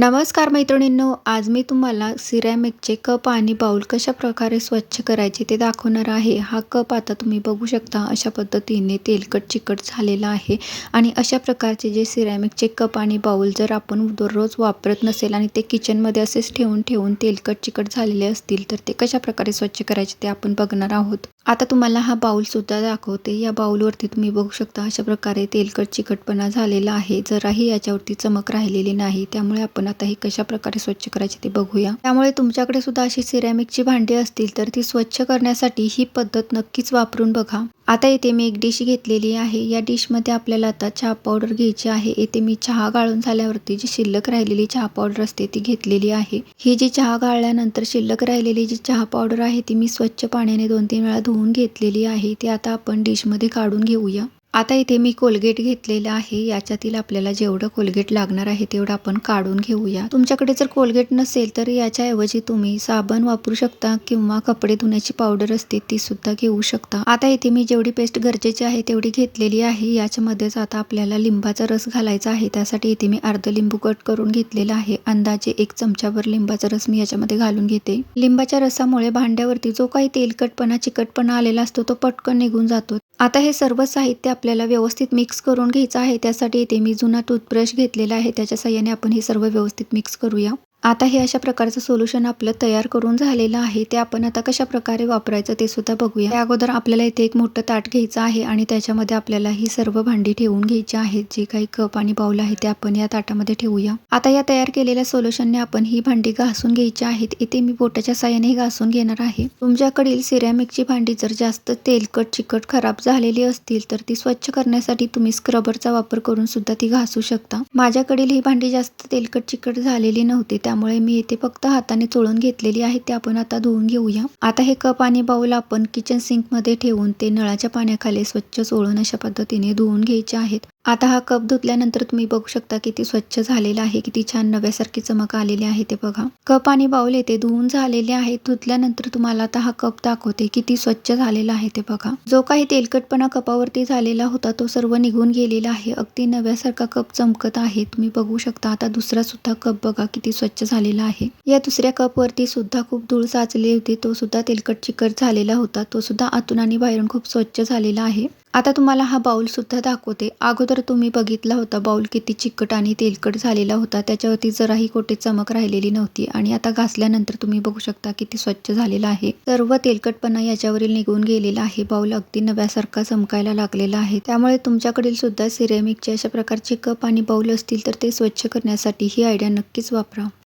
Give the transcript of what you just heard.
नमस्कार मैत्रिणींनो आज मी तुम्हाला सिरॅमिकचे कप आणि बाउल कशा प्रकारे स्वच्छ करायचे ते दाखवणार आहे. हा कप आता तुम्ही बघू शकता अशा पद्धतीने तेलकट चिकट झालेला आहे आणि अशा प्रकारचे जे सिरॅमिकचे कप आणि बाउल जर आपण दररोज वापरत नसेल आणि ते किचनमध्ये असेच ठेवून ठेवून तेलकट चिकट झालेले असतील तर ते कशा प्रकारे स्वच्छ करायचे ते आपण बघणार आहोत. आता तुम्हाला हा बाउलसुद्धा दाखवते. या बाउलवरती तुम्ही बघू शकता अशा प्रकारे तेलकट चिकटपणा झालेला आहे. जराही याच्यावरती चमक राहिलेली नाही. त्यामुळे आपण आता हे कशा प्रकारे स्वच्छ करायची ते बघूया. त्यामुळे तुमच्याकडे सुद्धा अशी सिरॅमिकची भांडी असतील तर ती स्वच्छ करण्यासाठी ही पद्धत नक्कीच वापरून बघा. आता येथे मी एक डिश घेतलेली आहे. या डिशमध्ये आपल्याला आता चहा पावडर घ्यायची आहे. येथे मी चहा गाळून झाल्यावरती जी शिल्लक राहिलेली चहा पावडर असते ती घेतलेली आहे. ही जी चहा गाळल्यानंतर शिल्लक राहिलेली जी चहा पावडर आहे ती मी स्वच्छ पाण्याने दोन तीन वेळा धुवून घेतलेली आहे. ती आता आपण डिशमध्ये काढून घेऊया. आता इथे मी कोलगेट घेतलेलं आहे. याच्यातील आपल्याला जेवढं कोलगेट लागणार आहे तेवढं आपण काढून घेऊया. तुमच्याकडे जर कोलगेट नसेल तर याच्याऐवजी तुम्ही साबण वापरू शकता किंवा कपडे धुण्याची पावडर असते ती सुद्धा घेऊ शकता. आता इथे मी जेवढी पेस्ट गरजेची आहे तेवढी घेतलेली आहे. याच्यामध्येच आता आपल्याला लिंबाचा रस घालायचा आहे. त्यासाठी इथे मी अर्ध लिंबू कट करून घेतलेला आहे. अंदाजे एक चमच्यावर लिंबाचा रस मी याच्यामध्ये घालून घेते. लिंबाच्या रसामुळे भांड्यावरती जो काही तेलकटपणा चिकटपणा आलेला असतो तो पटकन निघून जातो. आता हे सर्व साहित्य आपल्याला व्यवस्थित मिक्स करून घ्यायचं आहे त्यासाठी इथे मी जुना टूथब्रश घेतलेला आहे त्याच्या साह्याने आपण हे सर्व व्यवस्थित मिक्स करूया. आता हे अशा प्रकारचं सोल्युशन आपलं तयार करून झालेलं आहे ते आपण आता कशा प्रकारे वापरायचं ते सुद्धा बघूया. त्या अगोदर आपल्याला इथे एक मोठं ताट घ्यायचं आहे आणि त्याच्यामध्ये आपल्याला ही सर्व भांडी ठेवून घ्यायची आहेत जे काही कप आणि बाऊल आहे ते आपण या ताटामध्ये ठेवूया. आता या तयार केलेल्या सोल्युशनने आपण ही भांडी घासून घ्यायची आहेत. इथे मी बोटाच्या साह्याने घासून घेणार आहे. तुमच्याकडील सिरॅमिकची भांडी जर जास्त तेलकट चिकट खराब झालेली असतील तर ती स्वच्छ करण्यासाठी तुम्ही स्क्रबरचा वापर करून सुद्धा ती घासू शकता. माझ्याकडील ही भांडी जास्त तेलकट चिकट झालेली नव्हती त्यामुळे मी इथे फक्त हाताने चोळून घेतलेली आहे ते आपण आता धुवून घेऊया. आता हे कप आणि बाऊल आपण किचन सिंकमध्ये ठेवून ते नळाच्या पाण्याखाली स्वच्छ चोळून अशा पद्धतीने धुवून घ्यायचे आहेत. आता हा कप धुतल्यानंतर तुम्ही बघू शकता किती स्वच्छ झालेला आहे किती छान नव्यासारखी चमक आलेली आहे ते बघा. कप आणि बाऊल येते धुवून झालेले आहेत. धुतल्यानंतर तुम्हाला आता हा कप दाखवते किती स्वच्छ झालेला आहे ते बघा. जो काही तेलकटपणा कपावरती झालेला होता तो सर्व निघून गेलेला आहे. अगदी नव्यासारखा कप चमकत आहे. तुम्ही बघू शकता आता दुसरा सुद्धा कप बघा किती स्वच्छ झालेला आहे. या दुसऱ्या कप वरती सुद्धा खूप धूळ साचली होती. तो सुद्धा तेलकट चिकट झालेला होता. तो सुद्धा आतून आणि बाहेरून खूप स्वच्छ झालेला आहे. आता तुम्हाला हा बाउल सुद्धा दाखवते. अगोदर तुम्ही बघितला होता बाउल किती चिकट आणि तेलकट झालेला होता. त्याच्यावरती जराही कोठे चमक राहिलेली नव्हती. आणि आता घासल्यानंतर तुम्ही बघू शकता किती स्वच्छ झालेला आहे. सर्व तेलकटपणा याच्यावरील निघून गेलेला आहे. बाउल अगदी नव्यासारखा चमकायला लागलेला आहे. त्यामुळे तुमच्याकडील सुद्धा सिरेमिकचे अशा प्रकारचे कप आणि बाउल असतील तर ते स्वच्छ करण्यासाठी ही आयडिया नक्कीच वापरा.